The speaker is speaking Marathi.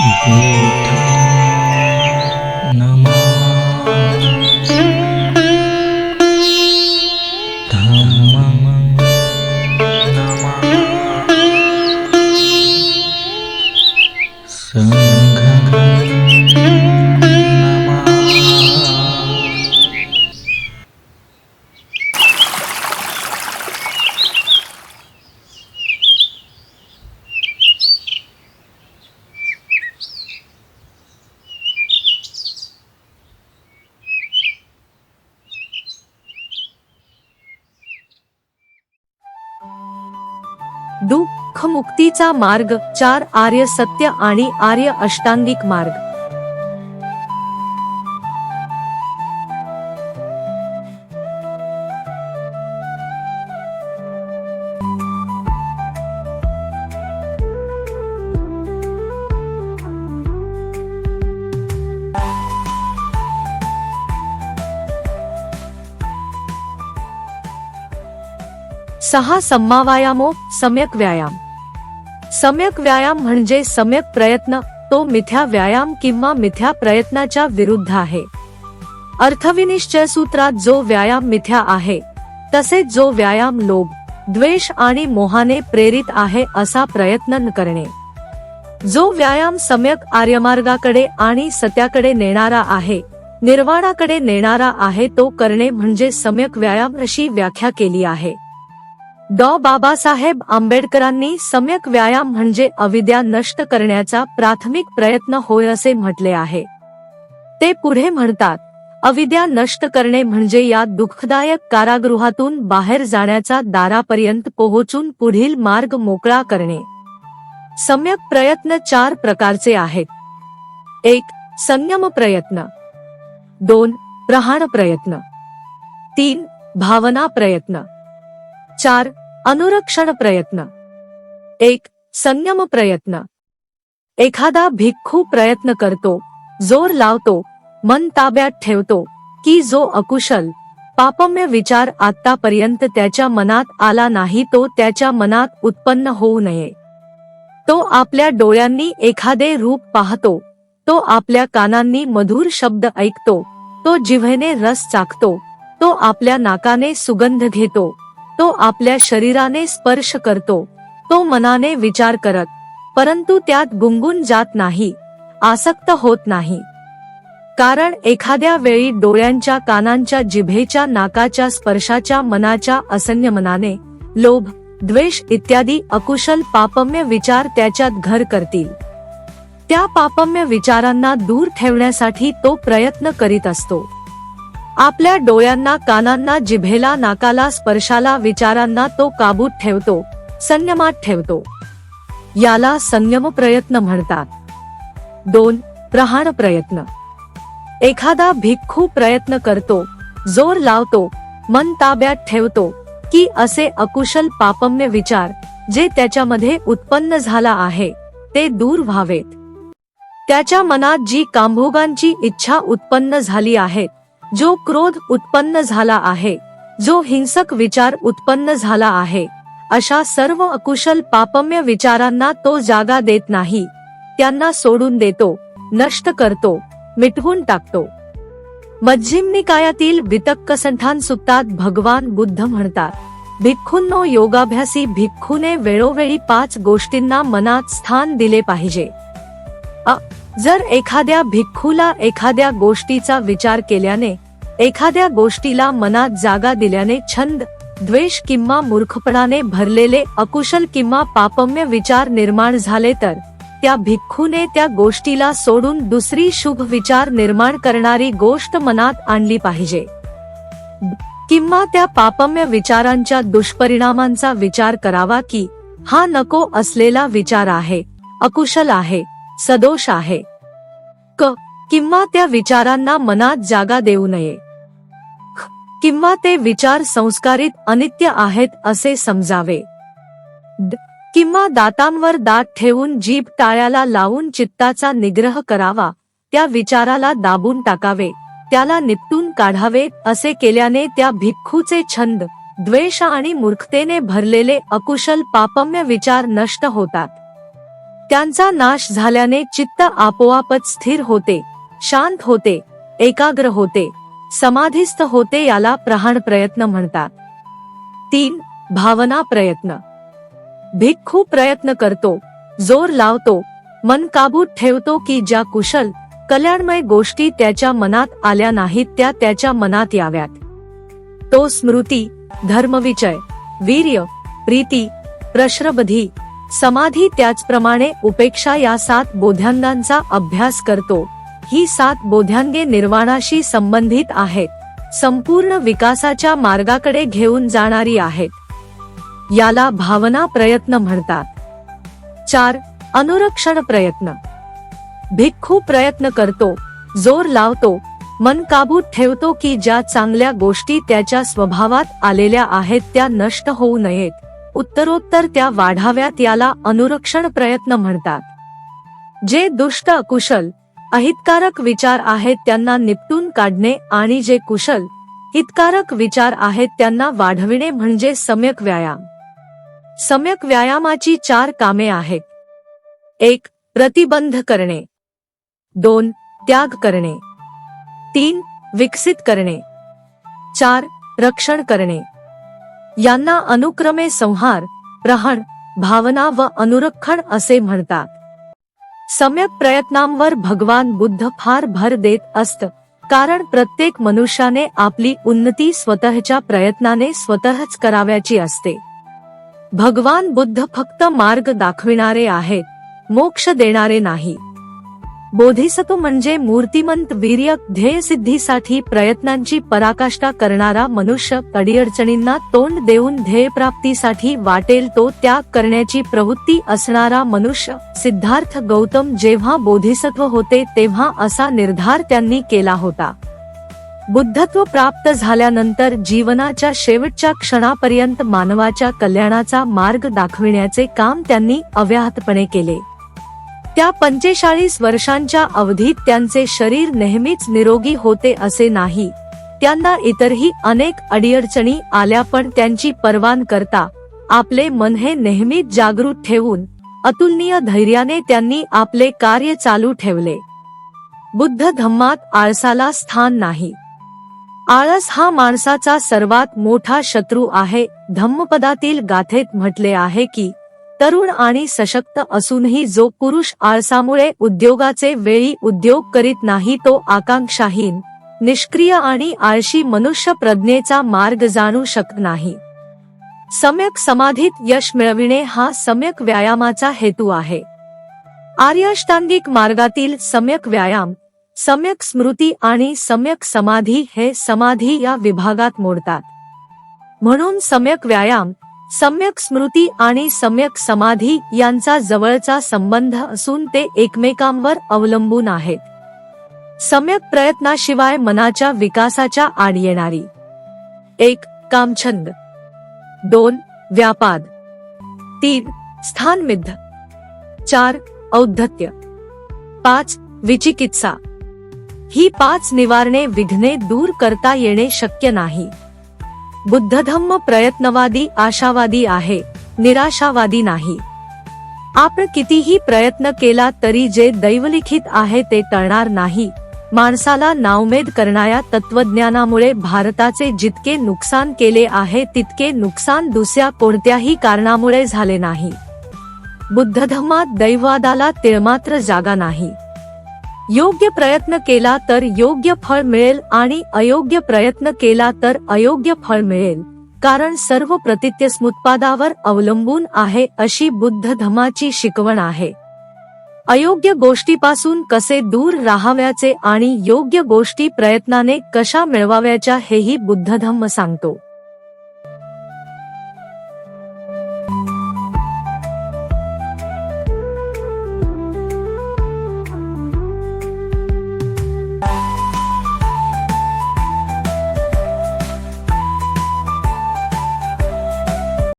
बुद्धं दुःख मुक्तीचा मार्ग चार आर्य सत्य आणि आर्य अष्टांगिक मार्ग. सहा सम्मावायामो सम्यक व्यायाम. सम्यक व्यायाम म्हणजे सम्यक प्रयत्न तो मिथ्या व्यायाम किंवा मिथ्या प्रयत्नाच्या विरुद्ध आहे. अर्थविनिश्चय सूत्रात जो व्यायाम मिथ्या आहे तसेच जो व्यायाम लोभ द्वेष आणि मोहाने प्रेरित आहे असा प्रयत्न न करणे. जो व्यायाम सम्यक आर्यमार्गाकडे आणि सत्याकडे नेणारा आहे निर्वाणाकडे नेणारा आहे तो करणे म्हणजे सम्यक व्यायाम अशी व्याख्या केली आहे. डॉ. बाबासाहेब आंबेडकरांनी सम्यक व्यायाम म्हणजे अविद्या नष्ट करण्याचा प्राथमिक प्रयत्न होय असे म्हटले आहे. ते पुढे म्हणतात अविद्या नष्ट करणे म्हणजे या दुःखदायक कारागृहातून बाहेर जाण्याचा दारापर्यंत पोहोचून पुढील मार्ग मोकळा करणे. सम्यक प्रयत्न चार प्रकारचे आहेत. एक संयम प्रयत्न. दोन प्रहाण प्रयत्न. तीन भावना प्रयत्न. चार अनुरक्षण प्रयत्न. एक संयम प्रयत्न. एखादा भिक्खू प्रयत्न करतो जोर लावतो मन ताब्यात ठेवतो की जो अकुशल पापम्य विचार आतापर्यंत त्याच्या मनात आला नाही तो त्याच्या मनात उत्पन्न होऊ नये. तो आपल्या डोळ्यांनी एखादे रूप पाहतो तो आपल्या कानांनी मधुर शब्द ऐकतो तो जिव्हेने रस चाकतो तो आपल्या नाकाने सुगंध घेतो. तो आपल्या शरीराने स्पर्श करतो तो मनाने विचार करत परंतु त्यात गुंगून जात नाही आसक्त होत नाही. कारण एखाद्या वेळी डोळ्यांच्या कानांच्या जिभेच्या नाकाच्या स्पर्शाच्या मनाच्या असंयमनाने लोभ द्वेष इत्यादी अकुशल पापम्य विचार त्याच्यात घर करतील. त्या पापम्य विचारांना दूर ठेवण्यासाठी तो प्रयत्न करीत असतो. आपल्या डोळ्यांना कानांना जिभेला नाकाला स्पर्शाला विचारांना तो काबूत ठेवतो संयमात ठेवतो. याला संयम प्रयत्न म्हणतात. दोन प्रहाण प्रयत्न. एखादा भिक्खू प्रयत्न करतो जोर लावतो मन ताब्यात ठेवतो की असे अकुशल पापम्य विचार जे त्याच्यामध्ये उत्पन्न झाला आहे ते दूर व्हावेत. त्याच्या मनात जी कांभोगांची इच्छा उत्पन्न झाली आहे जो क्रोध उत्पन्न झाला आहे जो हिंसक विचार उत्पन्न झाला आहे अशा सर्व अकुशल पापम्य विचारांना तो जागा देत नाही त्यांना सोडून देतो नष्ट करतो मिटवून टाकतो. मध्यम निकायातील वितक्क संठान सुत्तात भगवान बुद्ध म्हणतात भिक्खूंनो योगाभ्यासी भिक्खूने वेळोवेळी पाच गोष्टींना मनात स्थान दिले पाहिजे. जर एखाद्या भिक्खूला एखाद्या गोष्टीचा विचार केल्याने एखाद्या गोष्टीला मनात जागा दिल्याने छंद द्वेष किंवा मूर्खपणाने भरलेले अकुशल किंवा पापम्य विचार निर्माण झाले तर त्या भिक्खूने त्या गोष्टीला सोडून दुसरी शुभ विचार निर्माण करणारी गोष्ट मनात आणली पाहिजे. किंवा त्या पापम्य विचारांच्या दुष्परिणामांचा विचार करावा की हा नको असलेला विचार आहे अकुशल आहे. सदोष आहे. क. किंवा त्या विचारांना मनात जागा देऊ नये. किंवा ते विचार संस्कारित अनित्य आहेत असे समजावे. किंवा दातांवर दात ठेवून जीभ टाळ्याला लावून चित्ताचा निग्रह करावा त्या विचाराला दाबून टाकावे त्याला निपटून काढावे असे केल्याने त्या भिक्खूचे छंद द्वेष आणि मूर्खतेने भरलेले अकुशल पापम्य विचार नष्ट होतात. त्यांचा नाश झाल्याने चित्त आपोआपच स्थिर होते शांत होते एकाग्र होते समाधीस्थ होते याला प्रहाण प्रयत्न म्हणतात. तीन भावना प्रयत्न. भिक्खू प्रयत्न करतो जोर लावतो मन काबूत ठेवतो की ज्या कुशल कल्याणमय गोष्टी त्याच्या मनात आल्या नाहीत त्या त्याच्या मनात याव्यात. तो स्मृती धर्मविचय वीर्य प्रीती प्रश्रबधी समाधी त्याचप्रमाणे उपेक्षा या सात बोध्यांगांचा अभ्यास करतो. ही सात बोध्यांगे निर्वाणाशी संबंधित आहेत. संपूर्ण विकासाच्या मार्गाकडे घेऊन जाणारी आहेत. याला भावना प्रयत्न म्हणतात. चार अनुरक्षण प्रयत्न. भिक्खू प्रयत्न करतो जोर लावतो मन काबूत ठेवतो की ज्या चांगल्या गोष्टी त्याच्या स्वभावात आलेल्या आहेत त्या नष्ट होऊ नयेत. उत्तरोत्तर त्या वाढाव्यात याला अनुरक्षण प्रयत्न म्हणतात. जे दुष्ट कुशल अहितकारक विचार आहेत त्यांना निपटून काढणे आणि जे कुशल हितकारक विचार आहेत त्यांना वाढविणे म्हणजे सम्यक व्यायाम. सम्यक व्यायामाची चार कामे आहेत. एक प्रतिबंध करणे. दोन त्याग करणे. तीन विकसित करणे. चार रक्षण करणे. यांना अनुक्रमे संहार प्रहण भावना व अनुरक्षण असे म्हणतात. सम्यक प्रयत्नांवर भगवान बुद्ध फार भर देत असत कारण प्रत्येक मनुष्याने आपली उन्नती स्वतःच्या प्रयत्नाने स्वतःच कराव्याची असते. भगवान बुद्ध फक्त मार्ग दाखविणारे आहेत मोक्ष देणारे नाही. बोधिसत्व म्हणजे मूर्तिमंत वीर्य ध्येयसिद्धीसाठी प्रयत्नांची पराकाष्ठा करणारा मनुष्य अडीअडचणींना तोंड देऊन ध्येयप्राप्तीसाठी वाटेल तो त्याग करण्याची प्रवृत्ती असणारा मनुष्य. सिद्धार्थ गौतम जेव्हा बोधिसत्व होते तेव्हा असा निर्धार त्यांनी केला होता. बुद्धत्व प्राप्त झाल्यानंतर जीवनाच्या शेवटच्या क्षणापर्यंत मानवाच्या कल्याणाचा मार्ग दाखविण्याचे काम त्यांनी अव्याहतपणे केले. त्या पंचेचाळीस वर्षांच्या अवधीत त्यांचे शरीर नेहमीच निरोगी होते असे नाही. त्यांना इतरही अनेक अडीअडचणी आल्या पण त्यांची परवान करता आपले मन हे नेहमीच जागृत ठेवून अतुलनीय धैर्याने त्यांनी आपले कार्य चालू ठेवले. बुद्ध धम्मात आळसाला स्थान नाही. आळस हा माणसाचा सर्वात मोठा शत्रू आहे धम्मपदातील गाथेत म्हटले आहे की तरुण आणि सशक्त असूनही जो पुरुष आळसामुळे उद्योगाचे वेळी उद्योग करीत नाही तो आकांक्षाहीन निष्क्रिय आणि आळशी मनुष्य प्रज्ञेचा मार्ग जाणू शकत नाही. सम्यक समाधीत यश मिळविणे हा सम्यक व्यायामाचा हेतू आहे. आर्यष्टांगिक मार्गातील सम्यक व्यायाम सम्यक स्मृती आणि सम्यक समाधी हे समाधी या विभागात मोडतात. म्हणून सम्यक व्यायाम सम्यक स्मृती आणि सम्यक समाधी यांचा जवळचा संबंध असून ते एकमेकांवर अवलंबून आहेत. सम्यक प्रयत्नाशिवाय मनाच्या विकासाच्या आड येणारी. एक कामछंद. दोन व्यापाद. तीन स्थानमिद्ध. चार औद्धत्य. पाच विचिकित्सा. ही पाच निवारणे विघ्ने दूर करता येणे शक्य नाही. बुद्धधम्म प्रयत्नवादी आशावादी आहे निराशावादी नाही. आपण कितीही प्रयत्न केला तरी जे दैवलिखित आहे ते टळणार नाही. माणसाला नावमेद करणाऱ्या तत्वज्ञानामुळे भारताचे जितके नुकसान केले आहे तितके नुकसान दुसऱ्या कोणत्याही कारणामुळे झाले नाही. बुद्धधम्मात दैवादाला तिळमात्र जागा नाही. योग्य प्रयत्न केला तर योग्य फळ मिळेल आणि अयोग्य प्रयत्न केला तर अयोग्य फळ मिळेल. कारण सर्व प्रतित्य स्मुत्पादावर अवलंबून आहे अशी बुद्ध धमाची शिकवण आहे. अयोग्य गोष्टीपासून कसे दूर राहाव्याचे आणि योग्य गोष्टी प्रयत्नाने कशा मिळवाव्याच्या हेही बुद्धधम्म सांगतो.